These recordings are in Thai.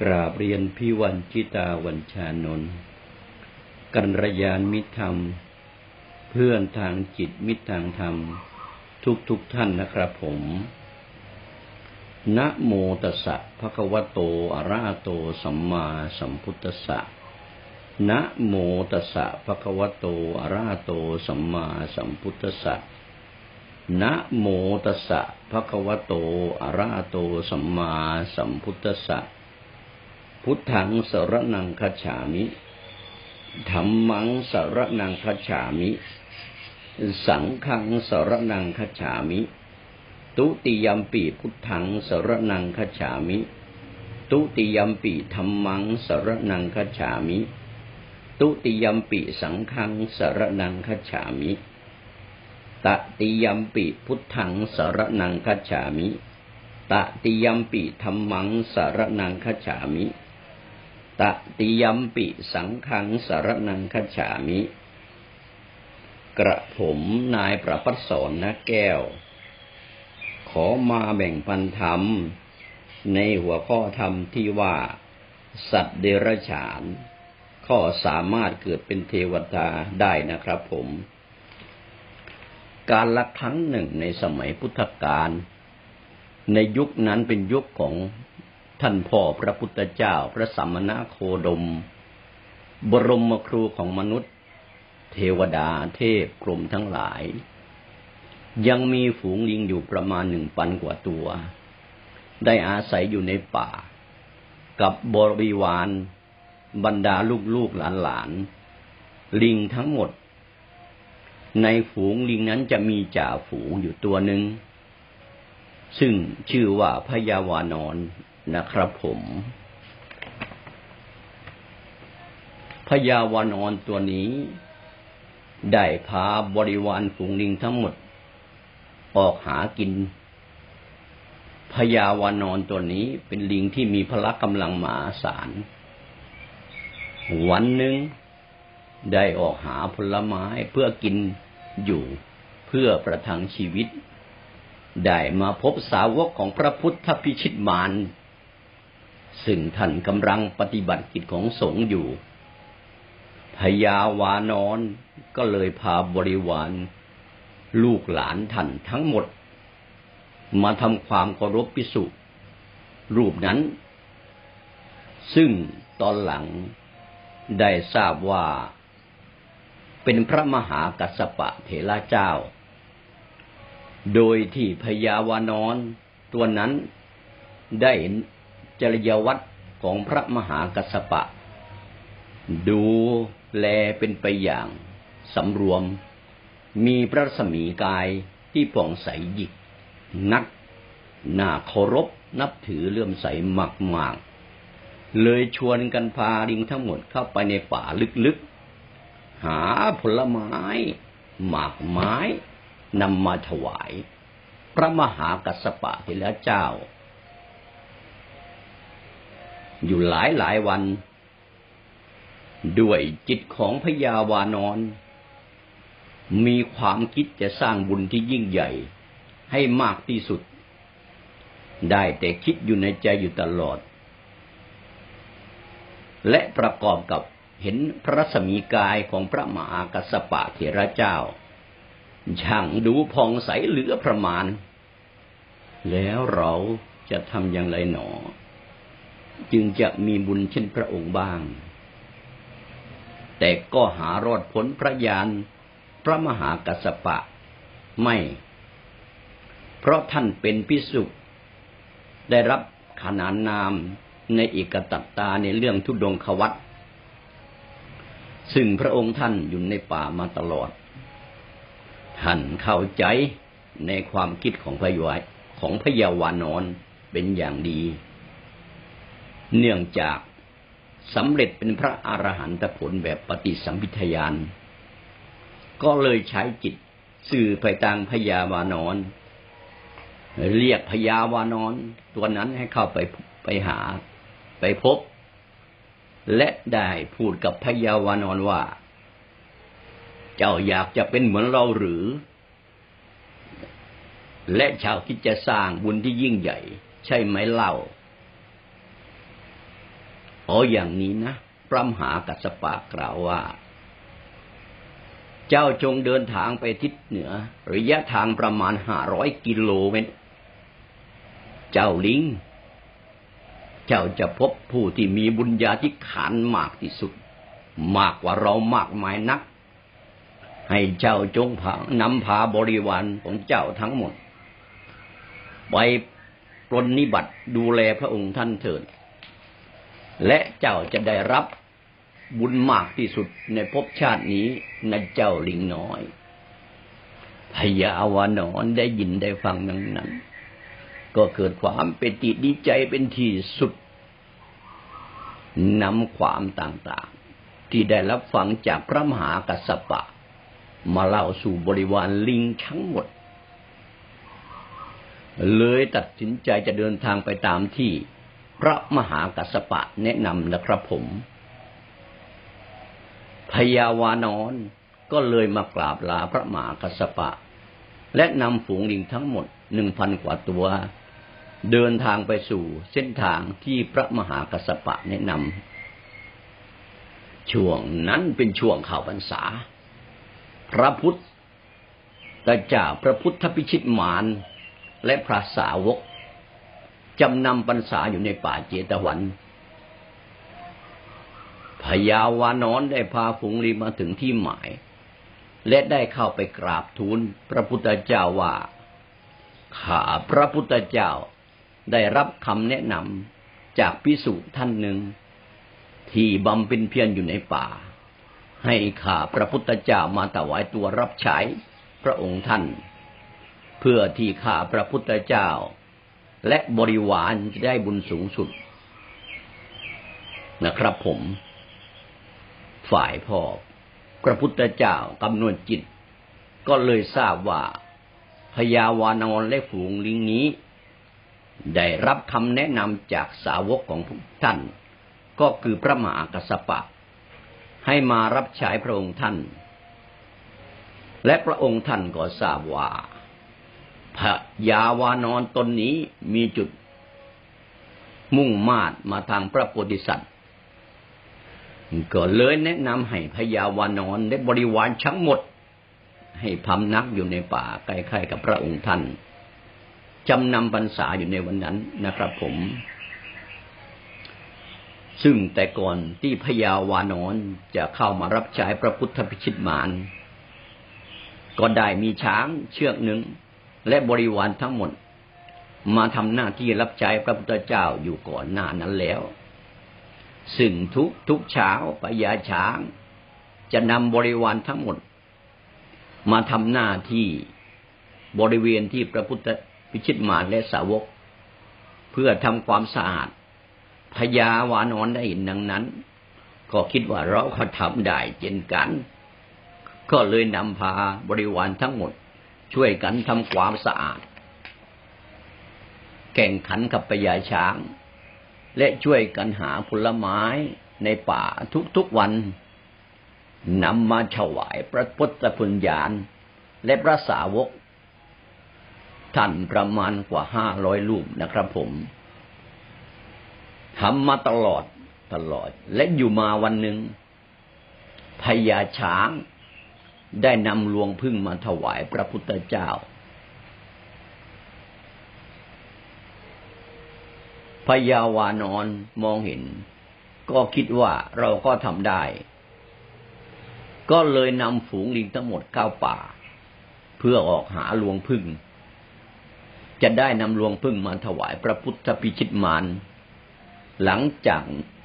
กราบเรียนพี่วันจิตาวันชานนท์กัรยานมิธรรม เพื่อนทางจิตมิตรทางธรรม ทุกทุกท่านนะครับผมนะโมตัสสะภะคะวะโตอะระหะโตสัมมาสัมพุทธัสสะนะโมตัสสะภะคะวะโตอะระหะโตสัมมาสัมพุทธัสสะนะโมตัสสะภะคะวะโตอะระหะโตสัมมาสัมพุทธัสสะ พุทธังสรนังคัจฉามิธรรมังสรนังคัจฉามิ สังฆังสรนังคัจฉามิ ตุติยมปีพุทธังสรนังคัจฉามิ ตุติยมปีธรรมังสรนังคัจฉามิ ตุติยมปีสังฆังสรนังคัจฉามิตติยมปีพุทธังสรนังคัจฉามิตติยมปีธรรมังสรนังคัจฉามิ ตติยมปิสังขังสารนังคฉามิ กระผมนายประพัสสอนนะแก้ว ขอมาแบ่งปันธรรม ในหัวข้อธรรมที่ว่า สัตว์เดรัจฉาน ข้อสามารถเกิดเป็นเทวดาได้นะครับผม การละครั้งหนึ่งในสมัยพุทธกาลในยุคนั้นเป็นยุคของ ท่านพ่อพระพุทธเจ้าพระสัมมณโคดม บรมครูของมนุษย์ เทวดาเทพกรมทั้งหลาย ยังมีฝูงลิงอยู่ประมาณหนึ่งพันกว่าตัว ได้อาศัยอยู่ในป่า กับบริวาร บรรดาลูกๆหลานๆลิงทั้งหมด ในฝูงลิงนั้นจะมีจ่าฝูงอยู่ตัวหนึ่งซึ่งชื่อว่าพยาวานอน นะครับผมพญาวานอนตัวนี้ ได้พาบริวารฝูงลิงทั้งหมด ออกหากินพญาวานอนตัวนี้เป็นลิงที่มีพละกำลังมหาศาล วันหนึ่งได้ออกหาผลไม้เพื่อกินอยู่เพื่อประทังชีวิต ได้มาพบสาวกของพระพุทธพิชิตมาร ซึ่งท่านกำลังปฏิบัติกิจของสงฆ์อยู่พญาวานอนก็เลยพาบริวาร ลูกหลานท่านทั้งหมด มาทำความเคารพพิสุรูปนั้น ซึ่งตอนหลังได้ทราบว่า เป็นพระมหากัสสปะเถระเจ้า โดยที่พญาวานอนตัวนั้นได้ จริยวัตรของพระมหากัสปะ ดูแลเป็นไปอย่างสำรวม มีพระสมีกายที่ป่องใสหยิก นักน่าเคารพนับถือเลื่อมใสมากมากเลยชวนกันพาลิงทั้งหมดเข้าไปในป่าลึกๆ หาผลไม้ หมากไม้นำมาถวาย พระมหากัสปะเถระเจ้า อยู่หลายหลายวัน ด้วยจิตของพญาวานอน มีความคิดจะสร้างบุญที่ยิ่งใหญ่ ให้มากที่สุด ได้แต่คิดอยู่ในใจอยู่ตลอด และประกอบกับเห็นพระสมีกายของพระมหากัสปะเถระเจ้า ช่างดูพองใสเหลือประมาณ แล้วเราจะทำอย่างไรหนอ จึงจะมีบุญเช่นพระองค์บ้าง แต่ก็หารอดพ้นพระยานพระมหากัสปะไม่ เพราะท่านเป็นพิสุได้รับขนานนามในเอกตัตตาในเรื่องทุดงควัตซึ่งพระองค์ท่านอยู่ในป่ามาตลอด ท่านเข้าใจในความคิดของพยายของพยาวานอนเป็นอย่างดี เนื่องจากสำเร็จเป็นพระอรหันตผลแบบปฏิสัมพิทยาน ก็เลยใช้จิตสื่อไปทางพยาวานอนเรียกพยาวานอนตัวนั้นให้เข้าไปไปหาไปพบ และได้พูดกับพยาวานอนว่า เจ้าอยากจะเป็นเหมือนเราหรือ และชาวคิดจะสร้างบุญที่ยิ่งใหญ่ ใช่ไหมเล่า อ๋ออย่างนี้นะ พระมหากัสปะกล่าวว่า เจ้าจงเดินทางไปทิศเหนือ ระยะทางประมาณห้าร้อยกิโลเมตร เจ้าลิง เจ้าจะพบผู้ที่มีบุญญาธิขานมากที่สุด มากกว่าเรามากมายนัก ให้เจ้าจงพานำพาบริวารของเจ้าทั้งหมด ไปปรนนิบัติดูแลพระองค์ท่านเถิด และเจ้าจะได้รับบุญมากที่สุดในภพชาตินี้นะเจ้าลิงน้อยพญาวานอนได้ยินได้ฟังดังนั้น ก็เกิดความเป็นติดีใจเป็นที่สุดนำความต่างๆ ที่ได้รับฟังจากพระมหากัสสปะ มาเล่าสู่บริวารลิงทั้งหมด เลยตัดสินใจจะเดินทางไปตามที่ พระมหากัสสปะแนะนำนะครับผมพญาวานอนก็เลยมากราบลาพระมหากัสสปะ และนำฝูงลิงทั้งหมดหนึ่งพันกว่าตัว เดินทางไปสู่เส้นทางที่พระมหากัสสปะแนะนำช่วงนั้นเป็นช่วงข่าวพรรษา พระพุทธเจ้าพระพุทธพิชิตมารและพระสาวก จำนำพรรษาอยู่ในป่าเจตวันพญาวานอนได้พาฝูงลิงมาถึงที่หมาย และได้เข้าไปกราบทูลพระพุทธเจ้าว่าข้าพระพุทธเจ้าได้รับคำแนะนำจากพิสุท่านหนึ่ง ที่บำเพ็ญเพียรอยู่ในป่า ให้ข้าพระพุทธเจ้ามาถวายตัวรับใช้พระองค์ท่าน เพื่อที่ข้าพระพุทธเจ้า และบริวารจะได้บุญสูงสุดนะครับผม ฝ่ายพ่อพระพุทธเจ้ากำนวนจิต ก็เลยทราบว่าพญาวานอนและฝูงลิงนี้ ได้รับคำแนะนำจากสาวกของท่าน ก็คือพระมหากสปะ ให้มารับใช้พระองค์ท่าน และพระองค์ท่านก็ทราบว่า พระยาวานอนตนนี้มีจุดมุ่งมาดมาทางพระโพธิสัตว์ก็เลยแนะนำให้พญาวานอนได้บริวารทั้งหมด ให้พำนักอยู่ในป่าใกล้ๆกับพระองค์ท่านจำนำพรรษาอยู่ในวันนั้นนะครับผม ซึ่งแต่ก่อนที่พญาวานอนจะเข้ามารับใช้พระพุทธพิชิตมารก็ได้มีช้างเชือกหนึ่ง และบริวารทั้งหมด มาทำหน้าที่รับใช้พระพุทธเจ้าอยู่ก่อนหน้านั้นแล้ว ซึ่งทุกทุกเช้าปยาช้าง จะนำบริวารทั้งหมด มาทำหน้าที่บริเวณที่พระพุทธพิชิตมารและสาวก เพื่อทำความสะอาดพญาวานอนได้เห็นดังนั้น ก็คิดว่าเราก็ทำได้เช่นกัน ก็เลยนำพาบริวารทั้งหมด ช่วยกันทำความสะอาด แข่งขันกับปยาช้าง และช่วยกันหาผลไม้ในป่าทุกๆวันนำมาถวายพระพุทธพุญญาณและพระสาวก ท่านประมาณกว่าห้าร้อยลูกนะครับผมทำมาตลอดตลอด และอยู่มาวันหนึ่งพญาช้าง ได้นำลวงพึ่งมาถวายพระพุทธเจ้า พยาวานอนมองเห็น ก็คิดว่าเราก็ทำได้ ก็เลยนำฝูงลิงทั้งหมดเข้าป่า เพื่อออกหาลวงพึ่ง จะได้นำลวงพึ่งมาถวายพระพุทธพิชิตมารหลังจาก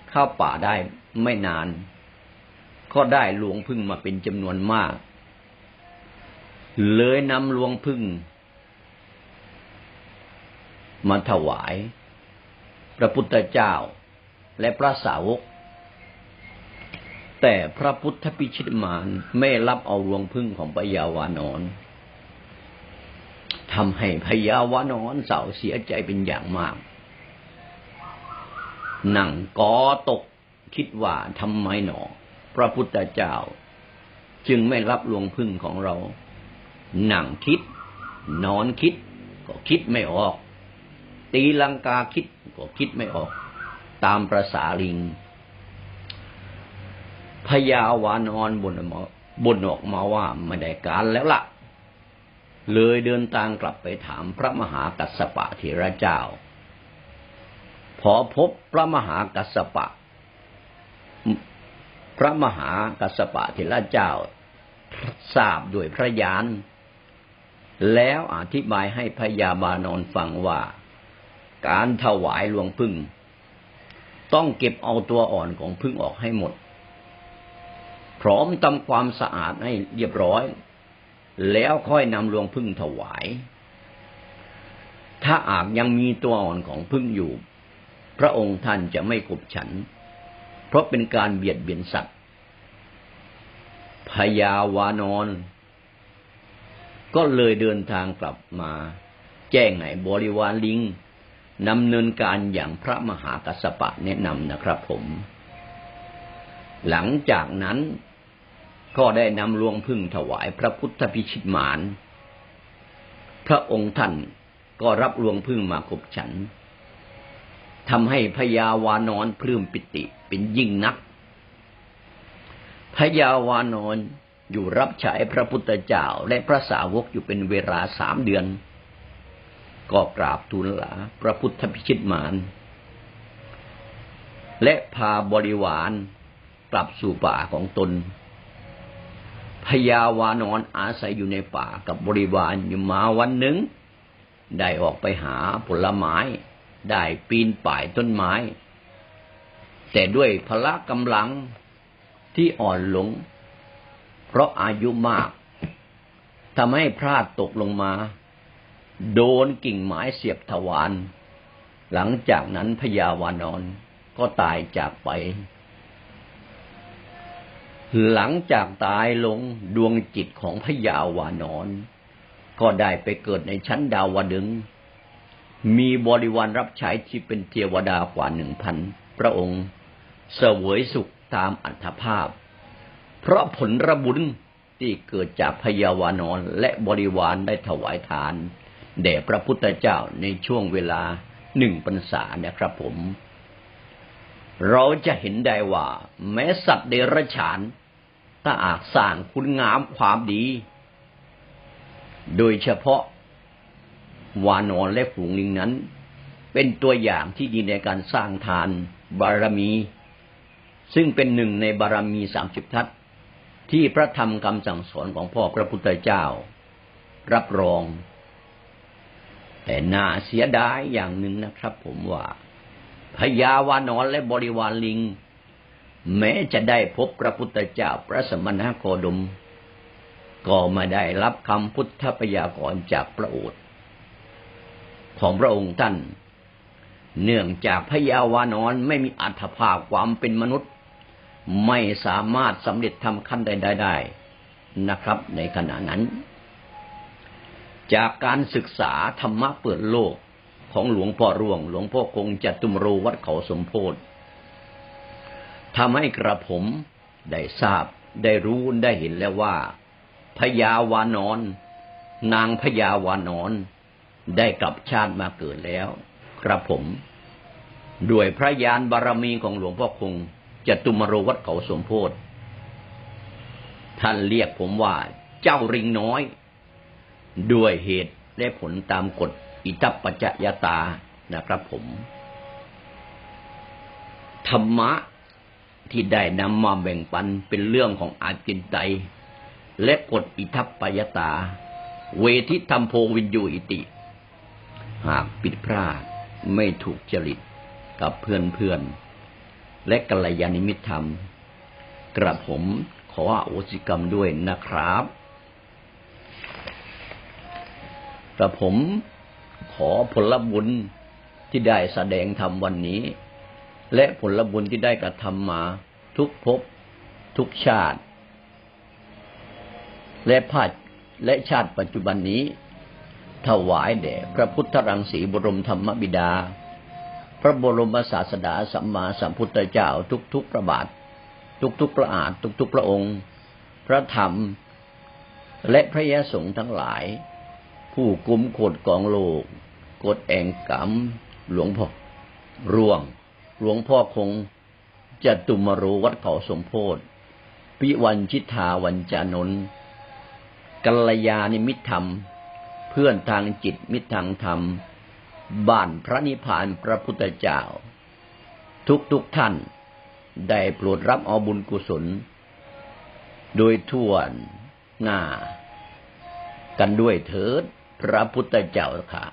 เข้าป่าได้ไม่นาน ก็ได้หลวงพึ่งมาเป็นจำนวนมาก เลยนำหลวงพึ่งมาถวาย พระพุทธเจ้าและพระสาวก แต่พระพุทธพิชิตมารไม่รับเอาลวงพึ่งของพยาวานอนทำให้พยาวานอนเศร้าเสียใจเป็นอย่างมากนั่งกอตกคิดว่าทำไมหนอ พระพุทธเจ้า จึงไม่รับลวงพึ่งของเรา นั่งคิด นอนคิด ก็คิดไม่ออก ตีลังกาคิด ก็คิดไม่ออก ตามประสาลิงพญาวานอนบนบนออกมาว่าไม่ได้การแล้วละ่ะ เลยเดินทางกลับไปถามพระมหากัสสปะเถระเจ้า พอพบพระมหากัสสปะ พระมหากัสสปะเถระเจ้าทราบด้วยพระยาน แล้วอธิบายให้พญาบานอนฟังว่า การถวายหลวงพึ่ง ต้องเก็บเอาตัวอ่อนของพึ่งออกให้หมด พร้อมทำความสะอาดให้เรียบร้อย แล้วค่อยนำหลวงพึ่งถวาย ถ้าอาจยังมีตัวอ่อนของพึ่งอยู่ พระองค์ท่านจะไม่กบฉัน เพราะเป็นการเบียดเบียนสัตว์พญาวานอน ก็เลยเดินทางกลับมา แจ้งให้บริวารลิงนำเนินการอย่างพระมหากัสปะแนะนำนะครับผม หลังจากนั้นก็ได้นำลวงพึ่งถวายพระพุทธพิชิตมาน พระองค์ท่านก็รับลวงพึ่งมากบฉันทำให้พญาวานอนพลื้มปิติเป็นยิ่งนักพญาวานอน อยู่รับใช้พระพุทธเจ้าและพระสาวกอยู่เป็นเวลาสามเดือน ก็กราบทูลลาพระพุทธพิชิตมานและพาบริวารกลับสู่ป่าของตนพญาวานอนอาศัยอยู่ในป่ากับบริวารอยู่มาวันหนึ่ง ได้ออกไปหาผลไม้ ได้ปีนป่ายต้นไม้ แต่ด้วยพละกำลังที่อ่อนหลง เพราะอายุมากทำให้พลาดตกลงมา โดนกิ่งไม้เสียบทวารหลังจากนั้นพญาวานอนก็ตายจากไป หลังจากตายลงดวงจิตของพญาวานอน ก็ได้ไปเกิดในชั้นดาวดึง มีบริวารรับใช้ที่เป็นเทวดากว่าหนึ่งพันพระองค์เสวยสุขตามอัตภาพ เพราะผลระบุญที่เกิดจากพยาวานอนและบริวารได้ถวายทาน แด่พระพุทธเจ้าในช่วงเวลาหนึ่งพรรษานะครับผม เราจะเห็นได้ว่า แม้สัตว์เดรัจฉาน ถ้าอาจสร้างคุณงามความดี โดยเฉพาะวานอนและฝูงลิงนั้น เป็นตัวอย่างที่ดีในการสร้างทานบารมี ซึ่งเป็นหนึ่งในบารมีสามสิบทัศ ที่พระธรรมคำสั่งสอนของพ่อพระพุทธเจ้า รับรอง แต่น่าเสียดายอย่างหนึ่งนะครับผมว่าพญาวานอนและบริวารลิง แม้จะได้พบพระพุทธเจ้าพระสมณโคดม ก็ไม่ได้รับคำพุทธปยากรจากพระโอษฐ์ของพระองค์ท่าน เนื่องจากพญาวานอนไม่มีอัตภาพความเป็นมนุษย์ ไม่สามารถสำเร็จทำขั้นใดได้นะครับ ในขณะนั้น จากการศึกษาธรรมะเปิดโลกของหลวงพ่อร่วง หลวงพ่อคงจัตุมโรวัดเขาสมโพธิทำให้กระผมได้ทราบได้รู้ได้เห็นแล้วว่าพญาวานอน นางพญาวานอน ได้กลับชาติมาเกิดแล้ว กระผม ด้วยพระญาณบารมีของหลวงพ่อคง จตุมโรวัดเขาสมโพธิท่านเรียกผมว่า เจ้าริงน้อย ด้วยเหตุและผลตามกฎอิทัปปัจจยตานะครับผม ธรรมะที่ได้นำมาแบ่งปันเป็นเรื่องของอาจินไตและกฎอิทัปปัจตา เวทิธรรมโพวินยูอิติ หากปิดพลาดไม่ถูกจริตกับเพื่อนเพื่อน และกัลยาณมิตรธรรม กระผมขออโหสิกรรมด้วยนะครับ กระผมขอผลบุญที่ได้แสดงธรรมวันนี้ และผลบุญที่ได้กระทำมาทุกภพทุกชาติ และพาดและชาติปัจจุบันนี้ ถวายแด่พระพุทธรังสีบรมธรรมบิดา พระบรมศาสดาสัมมาสัมพุทธเจ้าทุกๆพระบาท ทุกๆพระอาจทุกๆพระองค์ พระธรรม และพระยสงฆ์ทั้งหลาย ผู้กุมกฎกองโลกกฎแองกรรมหลวงพ่อร่วง หลวงพ่อคงจะตุมรูวัดเขาสมโพธพิวันชิทาวันจานนท์กัลยาณิมิตรธรรม เพื่อนทางจิตมิตรทางธรรม บ้านพระนิพพานพระพุทธเจ้า ทุกทุกท่านได้โปรดรับเอาบุญกุศล โดยทั่วหน้า กันด้วยเถิดพระพุทธเจ้าค่ะ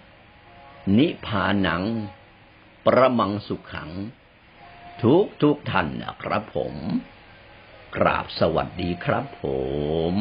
นิพพานัง ประมังสุขขัง ทุกทุกท่านนะครับผม กราบสวัสดีครับผม